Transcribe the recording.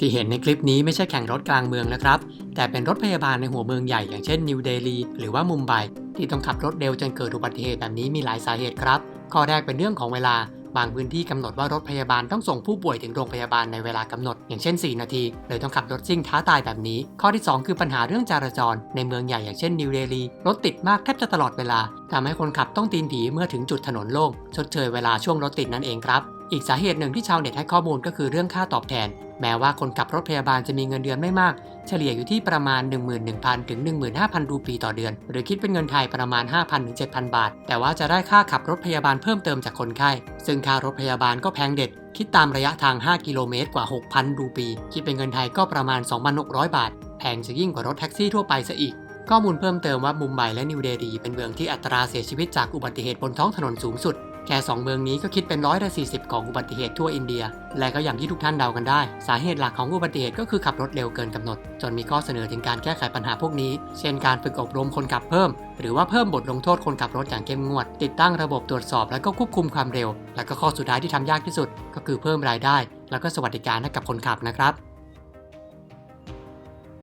ที่เห็นในคลิปนี้ไม่ใช่แข่งรถกลางเมืองนะครับ แต่เป็นรถพยาบาลในหัวเมืองใหญ่อย่างเช่นนิวเดลีหรือว่ามุมไบที่ต้องขับรถเร็วจนเกิดอุบัติเหตุแบบนี้มีหลายสาเหตุครับ ข้อแรกเป็นเรื่องของเวลา บางพื้นที่กำหนดว่ารถพยาบาลต้องส่งผู้ป่วยถึงโรงพยาบาลในเวลากำหนด อย่างเช่น 4 นาทีเลยต้องขับรถซิ่งท้าตายแบบนี้ ข้อที่ 2 คือปัญหาเรื่องจราจร ในเมืองใหญ่อย่างเช่นนิวเดลีรถติดมากแทบจะตลอดเวลาทำให้คนขับต้องตีนผีเมื่อถึงจุดถนนโล่งชดเชยเวลาช่วงรถติดนั่นเองครับอีกสาเหตุหนึ่งที่ชาวเน็ตให้ข้อมูลก็คือเรื่องค่าตอบแทน แม้ว่าคนขับรถพยาบาลจะมีเงินเดือนไม่มาก เฉลี่ยอยู่ที่ประมาณ 11,000 ถึง 15,000 รูปีต่อเดือน หรือคิดเป็นเงินไทยประมาณ 5,000 ถึง 7,000 บาท แต่ว่าจะได้ค่าขับรถพยาบาลเพิ่มเติมจากคนไข้ ซึ่งค่ารถพยาบาลก็แพงเด็ด คิดตามระยะทาง 5 กิโลเมตรกว่า 6,000 รูปี คิดเป็นเงินไทยก็ประมาณ 2,600 บาท แพงจะยิ่งกว่ารถแท็กซี่ทั่วไปซะอีกข้อมูลเพิ่มเติมว่ามุมไบและนิวเดลีเป็นเมืองที่อัตราเสียชีวิตจากอุบัติเหตุบนท้องถนนสูงสุด แค่ 2 เมืองนี้ก็คิดเป็นร้อยละ40 ของอุบัติเหตุทั่วอินเดีย และก็อย่างที่ทุกท่านเดากันได้ สาเหตุหลักของอุบัติเหตุก็คือขับรถเร็วเกินกำหนด จนมีข้อเสนอถึงการแก้ไขปัญหาพวกนี้ เช่นการฝึกอบรมคนขับเพิ่ม หรือว่าเพิ่มบทลงโทษคนขับรถอย่างเข้มงวด ติดตั้งระบบตรวจสอบและก็ควบคุมความเร็ว และก็ข้อสุดท้ายที่ทำยากที่สุด ก็คือเพิ่มรายได้ แล้วก็สวัสดิการให้กับคนขับนะครับ